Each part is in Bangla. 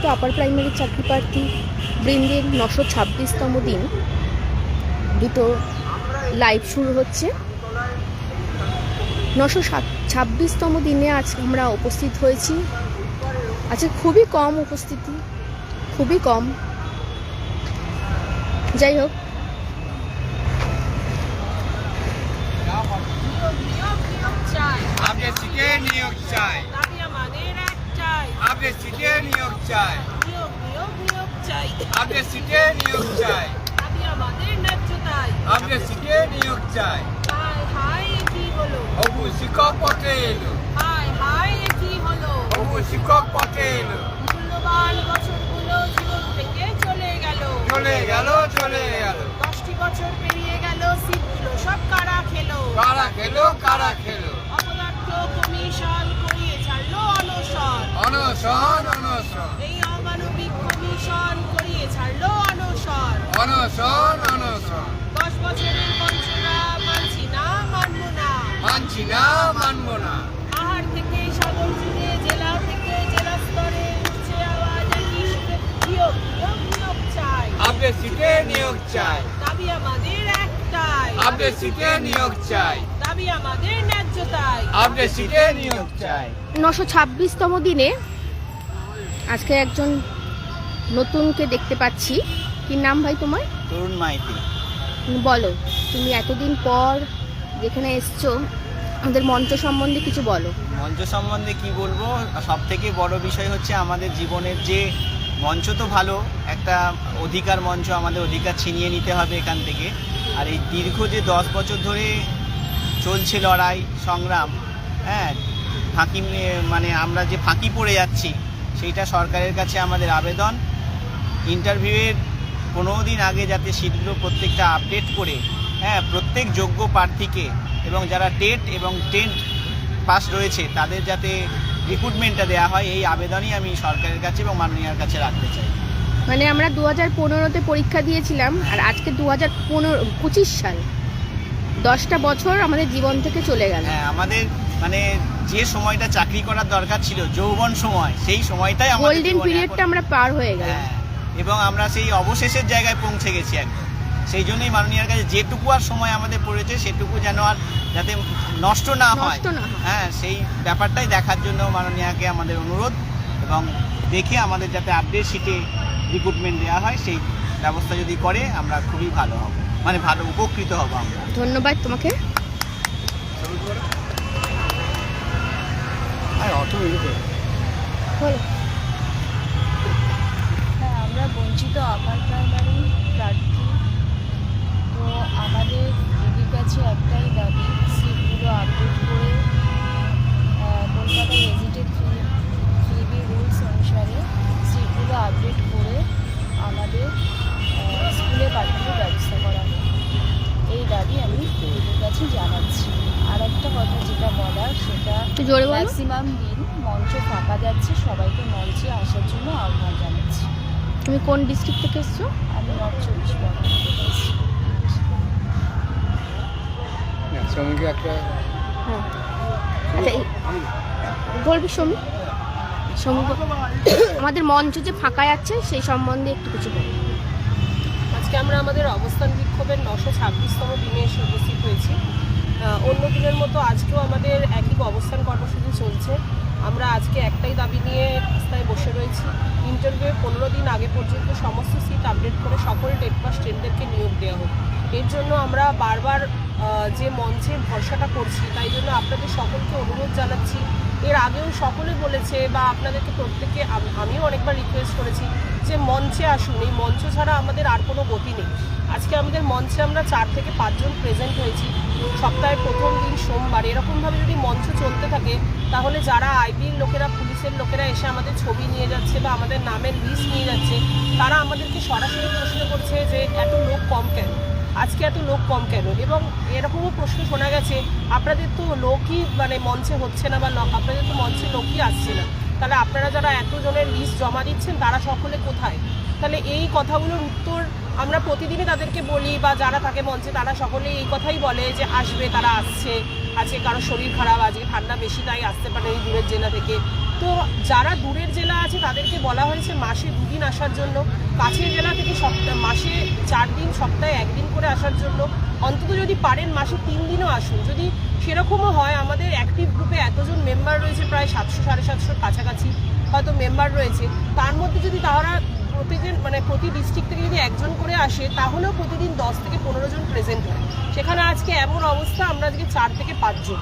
প্রতিষ্ঠিত আপার প্রাইমারি চাকরি প্রার্থী বৃন্দের নশো ছাব্বিশতম দিন। দুটো লাইভ শুরু হচ্ছে। নশো ছাব্বিশতম দিনে আজ আমরা উপস্থিত হয়েছি। আজকে খুবই কম উপস্থিতি খুবই কম। যাই হোক। চাই আপনি নিয়োগ চাই আপনি নিয়োগ চাই। আপনি সিটে নিয়োগ চাই। আমাদের সিটে নিয়োগ চাই। কি হলো? অবু শিক্ষক পথে এলো। কি হলো? অবু শিক্ষক পথে এলো। চলে গেল চলে গেল। দশটি বছর পেরিয়ে গেল সিটগুলো সব কারা খেলো? কারা খেলো কারা খেলো? অনশন অনশন অনশন এই অমানবিক কমিশন করিয়ে ছাড়লো অনশন। অনশন অনশন। দশ বছরের বঞ্চনা মানছি না মানব না। মানছি না মানবো না। পাহাড় থেকে সাগর জুড়ে জেলা থেকে জেলা স্তরে উঠছে আওয়াজ একই সুরে নিয়োগ নিয়োগ নিয়োগ চাই। আপনি সিটে নিয়োগ চাই। দাবি আমাদের একটাই। আপনি সিটে নিয়োগ চাই। দাবি আমাদের ন্যায্যতাই। আপনি সিটে নিয়োগ চাই। নশো ছাব্বিশতম দিনে আজকে একজন নতুনকে দেখতে পাচ্ছি। কি নাম ভাই তোমার? তরুণ মাইতি। বলো তুমি এতদিন পর যেখানে এসছো আমাদের মঞ্চ সম্বন্ধে কিছু বলো। মঞ্চ সম্বন্ধে কি বলব? সব থেকে বড় বিষয় হচ্ছে আমাদের জীবনের যে মঞ্চ তো ভালো একটা অধিকার মঞ্চ আমাদের অধিকার ছিনিয়ে নিতে হবে এখান থেকে। আর এই দীর্ঘ যে দশ বছর ধরে চলছে লড়াই সংগ্রাম হ্যাঁ ফাঁকি মানে আমরা যে ফাঁকি পড়ে যাচ্ছি সেইটা সরকারের কাছে আমাদের আবেদন। ইন্টারভিউয়ের পনেরো দিন আগে যাতে সিটগুলো প্রত্যেকটা আপডেট করে হ্যাঁ প্রত্যেক যোগ্য প্রার্থীকে এবং যারা টেট এবং টেন্ট পাস রয়েছে তাদের যাতে রিক্রুটমেন্টটা দেওয়া হয় এই আবেদনই আমি সরকারের কাছে এবং মাননীয়ার কাছে রাখতে চাই। মানে আমরা দু হাজার পনেরোতে পরীক্ষা দিয়েছিলাম আর আজকে দু হাজার পনেরো পঁচিশ সাল। দশটা বছর আমাদের জীবন থেকে চলে গেল। হ্যাঁ আমাদের মানে যে সময়টা চাকরি করার দরকার ছিল যৌবন সময় সেই সময়টাই আমাদের গোল্ডেন পিরিয়ডটা আমরা পার হয়ে গেল হ্যাঁ এবং আমরা সেই অবশেষের জায়গায় পৌঁছে গেছি একদম। সেই জন্যই মাননীয়ার কাছে যেটুকু আর সময় আমাদের পড়েছে সেটুকু যেন আর যাতে নষ্ট না হয়। নষ্ট না হয়। হ্যাঁ সেই ব্যাপারটাই দেখার জন্য মাননীয়াকে আমাদের অনুরোধ এবং দেখে আমাদের যাতে আপডেট শিটে রিক্রুটমেন্ট দেওয়া হয় সেই ব্যবস্থা যদি করে আমরা খুবই ভালো হব। মানে ভালো উপকৃত হব আমরা। ধন্যবাদ তোমাকে। হ্যাঁ আমরা বঞ্চিত আপার প্রাইমারি প্রার্থী। তো আমাদের দিদির কাছে একটাই দাবি সিটগুলো আপডেট করে কলকাতা গেজেটের থ্রি থ্রি বি রুলস অনুসারে সিটগুলো আপডেট করে আমাদের স্কুলে পাঠানোর ব্যবস্থা করা এই দাবি আমি দিদির কাছে জানাচ্ছি। আর একটা কথা যেটা বলার সেটা ম্যাক্সিমাম মঞ্চ যাচ্ছে সবাইকে মঞ্চে আসার জন্য আহ্বান জানাচ্ছি। তুমি কোন ডিস্ট্রিক্ট থেকে এসছো? আমি নর্থ চব্বিশ পরগনা থেকে এসেছি। হ্যাঁ আচ্ছা এই বলবি সমী? সমী আমাদের মঞ্চ যে ফাঁকা যাচ্ছে সেই সম্বন্ধে একটু কিছু বল। আজকে আমরা আমাদের অবস্থান বিক্ষোভের নশো ছাব্বিশতম দিনে এসে উপস্থিত হয়েছি। অন্য দিনের মতো আজকেও আমাদের একই অবস্থান কর্মসূচি চলছে। আমরা আজকে একটাই দাবি নিয়ে রাস্তায় বসে রয়েছি। ইন্টারভিউ পনেরো দিন আগে পর্যন্ত সমস্ত সিট আপডেট করে সকল টেট পাস ট্রেনদেরকে নিয়োগ দেওয়া হোক। এর জন্য আমরা বারবার যে মঞ্চে ভরসাটা করছি, তাই জন্য আপনাদের সকলকে অনুরোধ জানাচ্ছি। এর আগেও সকলে বলেছে বা আপনাদেরকে প্রত্যেকে আমিও অনেকবার রিকোয়েস্ট করেছি যে মঞ্চে আসুন। এই মঞ্চ ছাড়া আমাদের আর কোনো গতি নেই। আজকে আমাদের মঞ্চে আমরা চার থেকে পাঁচজন প্রেজেন্ট হয়েছি। সপ্তাহের প্রথম দিন সোমবার এরকমভাবে যদি মঞ্চ চলতে থাকে, তাহলে যারা আইবির লোকেরা, পুলিশের লোকেরা এসে আমাদের ছবি নিয়ে যাচ্ছে বা আমাদের নামের লিস্ট নিয়ে যাচ্ছে, তারা আমাদেরকে সরাসরি প্রশ্ন করছে যে, এত লোক কম কেন? আজকে এত লোক কম কেন? এবং এরকমও প্রশ্ন শোনা গেছে, আপনাদের তো লোকই মানে মঞ্চে হচ্ছে না বা আপনাদের তো মঞ্চে লোকই আসছে না। তাহলে আপনারা যারা এতজনের লিস্ট জমা দিচ্ছেন, তারা সকলে কোথায়? তাহলে এই কথাগুলোর উত্তর আমরা প্রতিদিনই তাদেরকে বলি বা যারা থাকে মঞ্চে, তারা সকলেই এই কথাই বলে যে আসবে, তারা আসছে। আজকে কারও শরীর খারাপ, আজকে ঠান্ডা বেশি, তাই আসতে পারে এই দূরের জেলা থেকে। তো যারা দূরের জেলা আছে, তাদেরকে বলা হয়েছে মাসে দুদিন আসার জন্য। কাছের জেলা থেকে সপ্তাহ, মাসে চার দিন, সপ্তাহে একদিন করে আসার জন্য। অন্তত যদি পারেন, মাসে তিন দিনও আসুন। যদি সেরকমও হয়, আমাদের অ্যাক্টিভ গ্রুপে এতজন মেম্বার রয়েছে, প্রায় সাতশো, সাড়ে সাতশোর কাছাকাছি হয়তো মেম্বার রয়েছে। তার মধ্যে যদি তারা প্রতিদিন মানে প্রতি ডিস্ট্রিক্ট থেকে যদি একজন করে আসে, তাহলেও প্রতিদিন দশ থেকে পনেরো জন প্রেজেন্ট হয়। সেখানে আজকে এমন অবস্থা, আমরা আজকে চার থেকে পাঁচজন।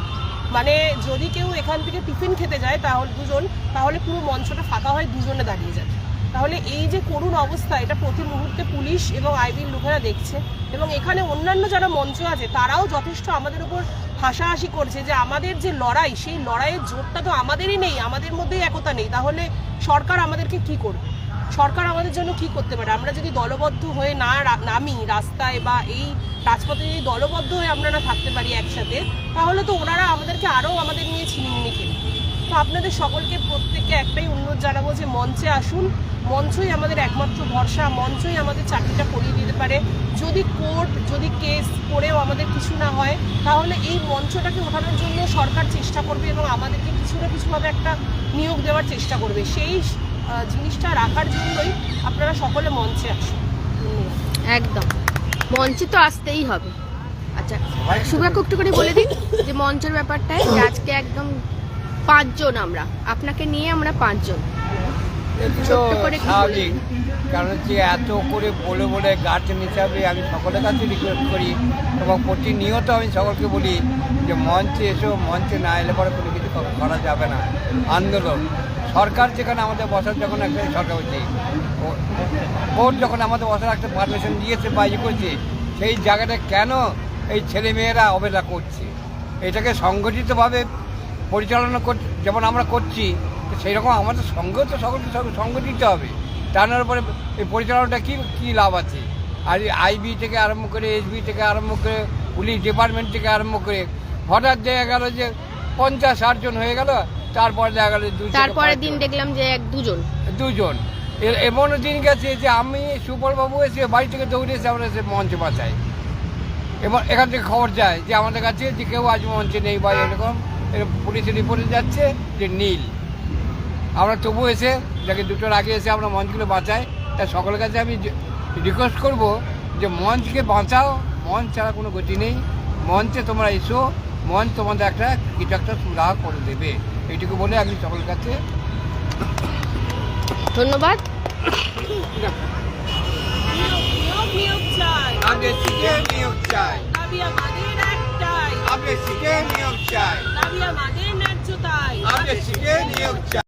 মানে যদি কেউ এখান থেকে টিফিন খেতে যায় তাহলে দুজন, তাহলে পুরো মঞ্চটা ফাঁকা হয় দুজনে দাঁড়িয়ে যায় তাহলে এই যে করুণ অবস্থা, এটা প্রতি মুহূর্তে পুলিশ এবং আইবির লোকেরা দেখছে এবং এখানে অন্যান্য যারা মঞ্চ আছে, তারাও যথেষ্ট আমাদের উপর হাসাহাসি করছে যে আমাদের যে লড়াই, সেই লড়াইয়ের জোরটা তো আমাদেরই নেই, আমাদের মধ্যেই একতা নেই। তাহলে সরকার আমাদেরকে কি করবে? সরকার আমাদের জন্য কি করতে পারে? আমরা যদি দলবদ্ধ হয়ে না নামি রাস্তায় বা এই রাজপথে যদি দলবদ্ধ হয়ে আমরা না থাকতে পারি একসাথে, তাহলে তো ওনারা আমাদেরকে আরও আমাদের নিয়ে ছিনিমিনি খেলবে তো আপনাদের সকলকে প্রত্যেককে একটাই অনুরোধ জানাব যে মঞ্চে আসুন। মঞ্চই আমাদের একমাত্র ভরসা, মঞ্চই আমাদের চাকরিটা করিয়ে দিতে পারে। যদি কোর্ট, যদি কেস করেও আমাদের কিছু না হয়, তাহলে এই মঞ্চটাকে ওঠানোর জন্য সরকার চেষ্টা করবে এবং আমাদেরকে কিছু না কিছুভাবে একটা নিয়োগ দেওয়ার চেষ্টা করবে। সেই জিনিসটা রাখার জন্যই আপনারা সকলে মঞ্চে আসুন। একদম। মঞ্চে তো আসতেই হবে। আচ্ছা শুভাকে একটু করে বলে দিন যে মঞ্চের ব্যাপারটায় আজকে একদম পাঁচজন আমরা। আপনাকে নিয়ে আমরা পাঁচজন। স্বাভাবিক। কারণ হচ্ছে এত করে বলে বলে গার্জেন হিসাবে আমি সকলের কাছে রিকোয়েস্ট করি এবং প্রতিনিয়ত আমি সকলকে বলি যে মঞ্চে এসো মঞ্চে না এলে পরে কোনো কিছু করা- করা যাবে না। আন্দোলন। সরকার যেখানে আমাদের বসার যখন একটা সরকার হচ্ছে কোর্ট যখন আমাদের বসার একটা পারমিশন দিয়েছে বা ইয়ে করছে, সেই জায়গাটা কেন এই ছেলে মেয়েরা অবহেলা করছে? এটাকে সংগঠিতভাবে পরিচালনা কর যেমন আমরা করছি সেই রকম আমাদের সঙ্গেও তো সকলকে সঙ্গে, সঙ্গ দিতে হবে। নাহলে পরে এই পরিচালনাটা কী কী লাভ আছে? আর আইবি থেকে আরম্ভ করে এসবি থেকে আরম্ভ করে, পুলিশ ডিপার্টমেন্ট থেকে আরম্ভ করে, হঠাৎ দেখা গেল যে পঞ্চাশ ষাট জন হয়ে গেল তারপরে দেখা গেল তারপরের দিন দেখলাম যে এক দুজন। দুজন। এ- এমনও দিন গেছে যে আমি সুপলবাবু এসে বাড়ি থেকে দৌড়ে এসে আমরা এসে মঞ্চে বাঁচাই। এবার এখান থেকে খবর যায় যে আমাদের কাছে যে কেউ আজ মঞ্চে নেই বা এরকম পুলিশের রিপোর্টে যাচ্ছে যে নীল। আমরা তবু এসে যাকে দুটোর আগে এসে আমরা মঞ্চগুলো বাঁচাই তাই সকলের কাছে আমি রিকোয়েস্ট করব যে মঞ্চকে বাঁচাও মঞ্চ ছাড়া কোনো গতি নেই। মঞ্চে তোমরা এসো মঞ্চ তোমাদের একটা কিছু একটা সুরাহা করে দেবে। এইটুকু বলে আমি সকলের কাছে ধন্যবাদ। আমি নিয়োগ চাই আমাদের সিটে নিয়োগ চাই। আমি আমাদের একটাই। সিটে নিয়োগ চাই। আমি আমাদের আমাদের সিটে নিয়োগ চাই।